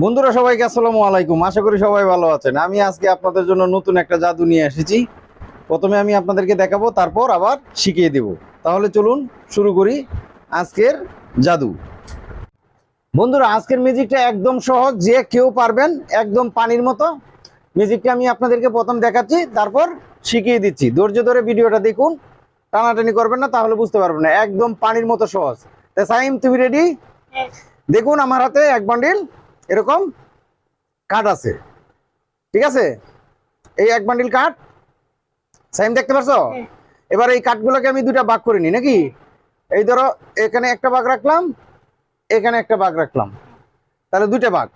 বন্ধুরা সবাইকে আসসালামু আলাইকুম। আশা করি সবাই ভালো আছেন। আমি আজকে আপনাদের জন্য নতুন একটা জাদু নিয়ে এসেছি। প্রথমে আমি আপনাদেরকে দেখাবো তারপর আবার শিখিয়ে দেব। তাহলে চলুন শুরু করি আজকের জাদু। বন্ধুরা আজকের মিউজিকটা একদম সহজ যে কেউ পারবেন একদম পানির মতো। মিউজিকটা আমি আপনাদেরকে প্রথম দেখাচ্ছি তারপর শিখিয়ে দিচ্ছি। ধৈর্য ধরে ভিডিওটা দেখুন। টানাটানি করবেন না তাহলে বুঝতে পারবেন না। একদম পানির মতো সহজ। তা সাইম তুমি রেডি দেখুন আমার হাতে এক বান্ডিল এরকম কাঠ আছে। ঠিক আছে? এই এক বান্ডিল কাঠ। সাইম দেখতে পারছ? হ্যাঁ। এবার এই কাঠগুলোকে আমি দুটা ভাগ করে নিই নাকি? এই ধরো এখানে একটা বাঘ রাখলাম এখানে একটা বাঘ রাখলাম। তাহলে দুইটা বাঘ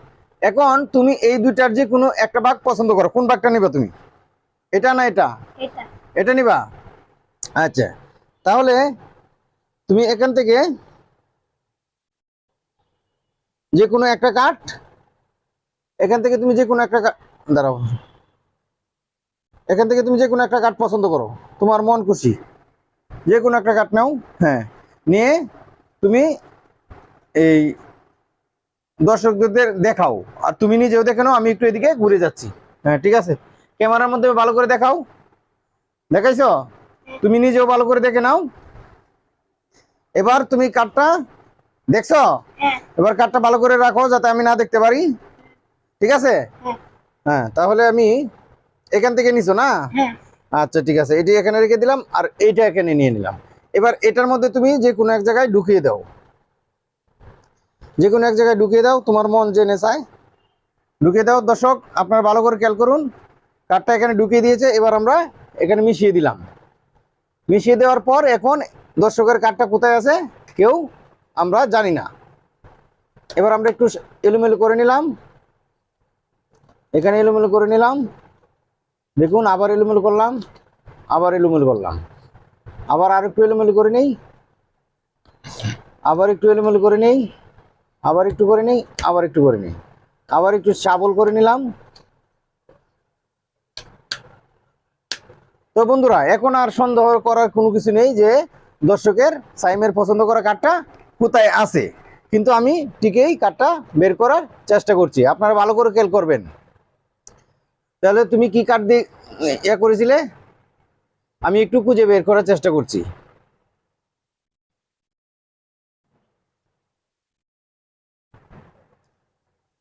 এখন তুমি এই দুইটার যে কোনো একটা বাঘ পছন্দ করো। কোন বাঘটা নিবা তুমি? এটা না এটা। এটা নিবা? আচ্ছা। তাহলে তুমি এখান থেকে যে কোনো একটা কাঠ, এখান থেকে তুমি যে কোনো একটা কাঠ দাঁড়াও। এখান থেকে তুমি যে কোনো একটা কাঠ পছন্দ করো। তোমার মন খুশি। যে কোনো একটা কাঠ নাও হ্যাঁ। নিয়ে তুমি এই দর্শকদের দেখাও। আর তুমি নিজেও দেখে নাও, আমি একটু এদিকে ঘুরে যাচ্ছি। হ্যাঁ ঠিক আছে? ক্যামেরার মধ্যে ভালো করে দেখাও। দেখাইছো? তুমি নিজেও ভালো করে দেখে নাও। এবার তুমি কাঠটা দেখছ? হ্যাঁ। এবার কাঠটা ভালো করে রাখো যাতে আমি না দেখতে পারি। ঠিক আছে? হ্যাঁ। হ্যাঁ তাহলে আমি এখান থেকে নিছো না? হ্যাঁ। আচ্ছা ঠিক আছে। এটি এখানে রেখে দিলাম আর এইটা এখানে নিয়ে নিলাম। এবার এটার মধ্যে তুমি যে কোনো এক জায়গায় ঢুকিয়ে দাও। যে কোনো এক জায়গায় ঢুকিয়ে দাও তোমার মন জেনে চায় ঢুকিয়ে দাও। দর্শক আপনার ভালো করে খেয়াল করুন। কাঠটা এখানে ঢুকিয়ে দিয়েছে। এবার আমরা এখানে মিশিয়ে দিলাম। মিশিয়ে দেওয়ার পর এখন দর্শকের কাঠটা কোথায় আছে? কেউ আমরা জানি না। এবার আমরা একটু এলোমেলো করে নিলাম। এখানে এলোমেলো করে নিলাম। দেখুন, আবার এলোমেলো করলাম, আবার এলোমেলো করলাম। আবার আর একটু এলোমেলো করে নেই। আবার একটু এলোমেলো করে নেই। আবার একটু করে নেই, আবার একটু করে নেই। আবার একটু চাবল করে নিলাম। তো বন্ধুরা, এখন আর সন্দেহ করার কোনো কিছু নেই যে দর্শকের সাইমের পছন্দ করা কাঠটা কোথায় আছে? কিন্তু আমি টিকেই কাঠটা বের করার চেষ্টা করছি। আপনারা ভালো করে খেয়াল করবেন। তাহলে তুমি কি কাঠ দিয়ে ইয়ে করেছিলে? আমি একটু খুঁজে বের করার চেষ্টা করছি।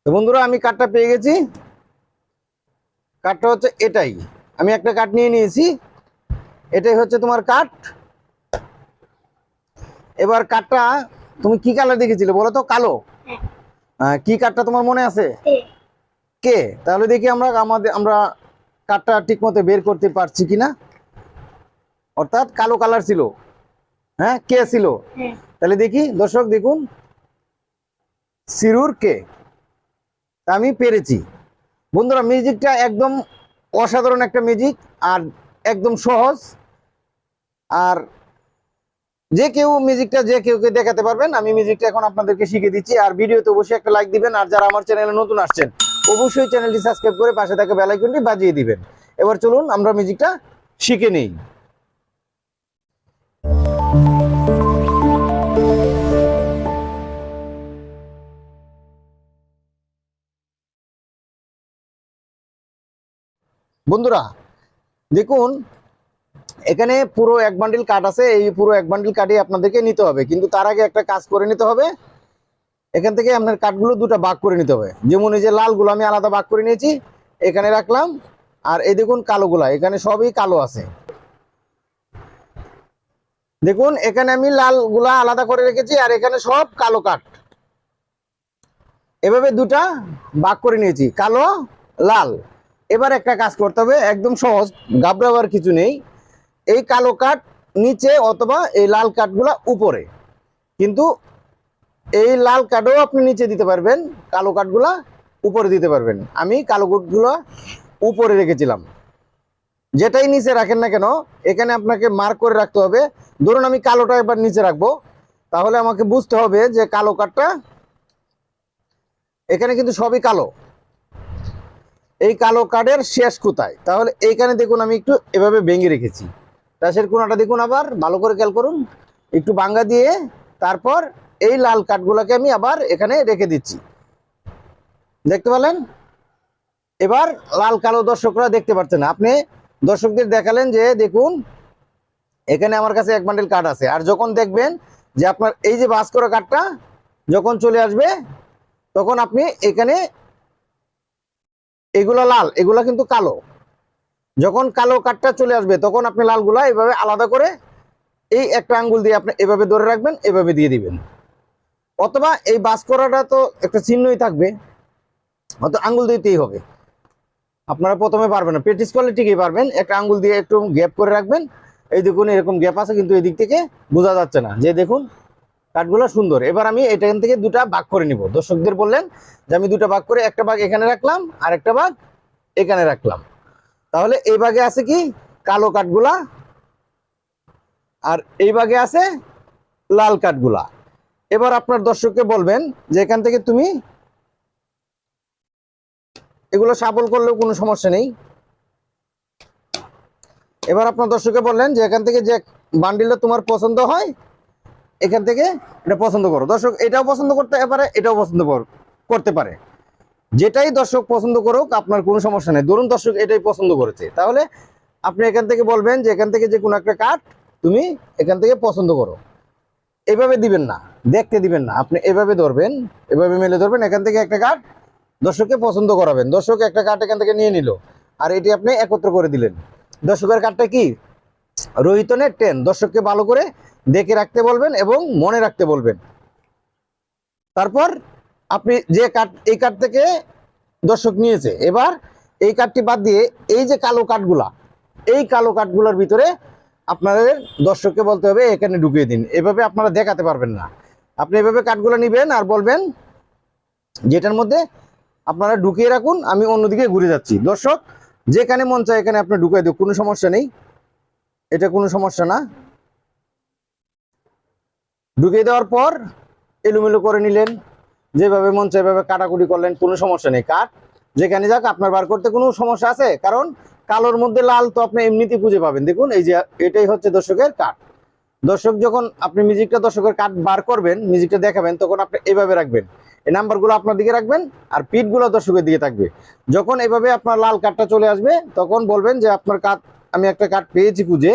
তো বন্ধুরা, আমি কাঠটা পেয়ে গেছি। কাঠটা হচ্ছে এটাই। আমি একটা কাঠ নিয়ে নিয়েছি। এটাই হচ্ছে তোমার কাঠ এবার কাঠটা তুমি কি কালার দেখেছিলে? বলো তো কালো। হ্যাঁ। কি কাঠটা তোমার মনে আছে? কে? তাহলে দেখি আমরা আমাদের আমরা কাঠটা ঠিক মতো বের করতে পারছি কিনা। অর্থাৎ কালো কালার ছিল। হ্যাঁ কে ছিল? হ্যাঁ। তাহলে দেখি দর্শক দেখুন। সিরুর কে? আমি পেরেছি। বন্ধুরা মিউজিকটা একদম অসাধারণ একটা মিউজিক আর একদম সহজ। আর যে কেউ মিউজিকটা যে কেউ দেখাতে পারবেন, আমি মিউজিকটা এখন আপনাদেরকে শিখে দিচ্ছি। আর ভিডিওতে অবশ্যই একটা লাইক দিবেন, আর যারা আমার চ্যানেলে নতুন আসছেন, অবশ্যই চ্যানেলটি সাবস্ক্রাইব করে পাশে থাকা বেল আইকনটি বাজিয়ে দিবেন। এবার চলুন, আমরা মিউজিকটা শিখে নেই। বন্ধুরা, দেখুন এখানে পুরো এক বান্ডিল কাঠ আছে, এই পুরো এক বান্ডিল কাঠই আপনাদেরকে নিতে হবে। কিন্তু তার আগে একটা কাজ করে নিতে হবে। এখান থেকে আপনার কাঠগুলো দুটো ভাগ করে নিতে হবে। যেমন এই যে লালগুলো আমি আলাদা ভাগ করে নিয়েছি, এখানে রাখলাম। আর এই দেখুন কালোগুলা এখানে সবই কালো আছে। দেখুন, এখানে আমি লালগুলা আলাদা করে রেখেছি, আর এখানে সব কালো কাঠ এভাবে দুটা ভাগ করে নিয়েছি, কালো, লাল। এবার একটা কাজ করতে হবে, একদম সহজ গাবড়াবার কিছু নেই। এই কালো কাঠ নিচে অথবা এই লাল কাঠগুলা উপরে। কিন্তু এই লাল কাঠও আপনি নিচে দিতে পারবেন, কালো কাঠগুলা উপরে দিতে পারবেন। আমি কালো কাঠগুলো উপরে রেখেছিলাম। যেটাই নিচে রাখেন না কেন, এখানে আপনাকে মার্ক করে রাখতে হবে। ধরুন আমি কালোটা এবার নিচে রাখব, তাহলে আমাকে বুঝতে হবে যে কালো কাঠটা এখানে কিন্তু সবই কালো। এই কালো কার্ডের শেষ কোথায়? তাহলে এইখানে দেখুন আমি একটু এভাবে ভেঙে রেখেছি। তাসের কোনাটা দেখুন আবার, ভালো করে খেয়াল করুন। একটু বাঙ্গা দিয়ে তারপর এই লাল কাঠগুলোকে আমি আবার এখানে রেখে দিচ্ছি। দেখতে পেলেন? এবার লাল কালো দর্শকরা দেখতে পাচ্ছেন আপনি দর্শকদের দেখালেন যে, দেখুন, এখানে আমার কাছে এক বান্ডেল কার্ড আছে। আর যখন দেখবেন যে আপনার এই যে বাস করা কাঠটা যখন চলে আসবে, তখন আপনি এখানে এগুলো লাল, এগুলো কিন্তু কালো। যখন কালো কাঠটা চলে আসবে, তখন আপনি লালগুলা এভাবে আলাদা করে এই একটা আঙ্গুল দিয়ে আপনি এভাবে ধরে রাখবেন, এভাবে দিয়ে দিবেন। অথবা এই বাস করাটা তো একটা চিহ্নই থাকবে, হয়তো আঙ্গুল দিতেই হবে। আপনারা প্রথমে পারবেন না প্র্যাকটিস করলে ঠিকই পারবেন? একটা আঙ্গুল দিয়ে একটু গ্যাপ করে রাখবেন। এই দেখুন, এরকম গ্যাপ আছে, কিন্তু এই দিক থেকে বোঝা যাচ্ছে না। যে দেখুন, কাঠগুলো সুন্দর। এবার আমি এখান থেকে দুটা ভাগ করে নিব। দর্শকদের বললেন যে আমি দুটা ভাগ করে একটা ভাগ এখানে রাখলাম আর একটা ভাগ এখানে রাখলাম। তাহলে এই ভাগে আছে কি? কালো কাঠগুলা। আর এই ভাগে আছে লাল কাঠগুলা। এবার আপনার দর্শককে বলবেন যে এখান থেকে তুমি এগুলো সাবল করলেও কোনো সমস্যা নেই। এবার আপনার দর্শককে বললেন যে এখান থেকে যে বান্ডিলটা তোমার পছন্দ হয়, এখান থেকে এটা পছন্দ করো। দর্শক, এটাও পছন্দ করতে পারে, এটাও পছন্দ কর- করতে পারে। যেটাই দর্শক পছন্দ করুক, আপনার কোনো সমস্যা নেই। ধরুন দর্শক এটাই পছন্দ করেছে। তাহলে আপনি এখান থেকে বলবেন যে এখান থেকে যে কোনো একটা কাঠ তুমি এখান থেকে পছন্দ করো। এভাবে দিবেন না, দেখতে দিবেন না। আপনি এভাবে ধরবেন, এভাবে মেলে ধরবেন, এখান থেকে একটা কাঠ দর্শককে পছন্দ করাবেন। দর্শক একটা কাঠ এখান থেকে নিয়ে নিল, আর এটি আপনি একত্র করে দিলেন। দর্শকের কাঠটা কি? রোহিতনের টেন। দর্শককে ভালো করে দেখে রাখতে বলবেন এবং মনে রাখতে বলবেন। তারপর আপনি যে কাঠ, এই কাঠ থেকে দর্শক নিয়েছে, এবার এই কাঠটি বাদ দিয়ে এই যে কালো কাঠগুলা, এই কালো কাঠগুলোর ভিতরে আপনাদের দর্শককে বলতে হবে, এখানে ঢুকিয়ে দিন। এভাবে আপনারা দেখাতে পারবেন না। আপনি এভাবে কাঠগুলো নিবেন আর বলবেন, যেটার মধ্যে আপনারা ঢুকিয়ে রাখুন, আমি অন্যদিকে ঘুরে যাচ্ছি। দর্শক, যেখানে মন চায় এখানে আপনি ঢুকিয়ে দিন, কোনো সমস্যা নেই। এটা কোনো সমস্যা না। ঢুকিয়ে দেওয়ার পর এলোমেলো করে নিলেন। যেভাবে মন এভাবে কাটাকুটি করলেন, কোনো সমস্যা নেই। কাঠ যেখানে যাক আপনার বার করতে কোনো সমস্যা আছে? কারণ কালোর মধ্যে লাল তো আপনি এমনিতেই খুঁজে পাবেন। দেখুন, এই যে এটাই হচ্ছে দর্শকের কাঠ দর্শক যখন আপনি মিউজিকটা দর্শকের কাঠ বার করবেন, মিউজিকটা দেখাবেন, তখন আপনি এভাবে রাখবেন। এই নাম্বারগুলো আপনার দিকে রাখবেন আর পিঠগুলো দর্শকের দিকে থাকবে। যখন এভাবে আপনার লাল কাঠটা চলে আসবে, তখন বলবেন যে, আপনার কাঠ আমি একটা কাঠ পেয়েছি খুঁজে।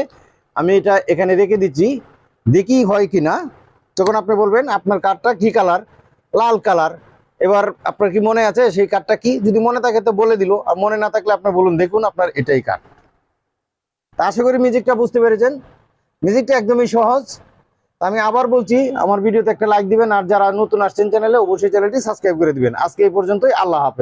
আমি এটা এখানে রেখে দিচ্ছি। দেখি হয় কি না তখন আপনি বলবেন, আপনার কাঠটা কি কালার? লাল কালার। এবার আপনার কি মনে আছে সেই কার্ডটা কি? যদি মনে থাকে তো বলে দিল। আর মনে না থাকলে আপনার বলুন, দেখুন আপনার এটাই কার্ড তা আশা করি মিউজিকটা বুঝতে পেরেছেন। মিউজিকটা একদমই সহজ। আমি আবার বলছি, আমার ভিডিওতে একটা লাইক দিবেন। আর যারা নতুন আসছেন চ্যানেলে অবশ্যই চ্যানেলটি সাবস্ক্রাইব করে দিবেন। আজকে এই পর্যন্তই। আল্লাহ হাফেজ।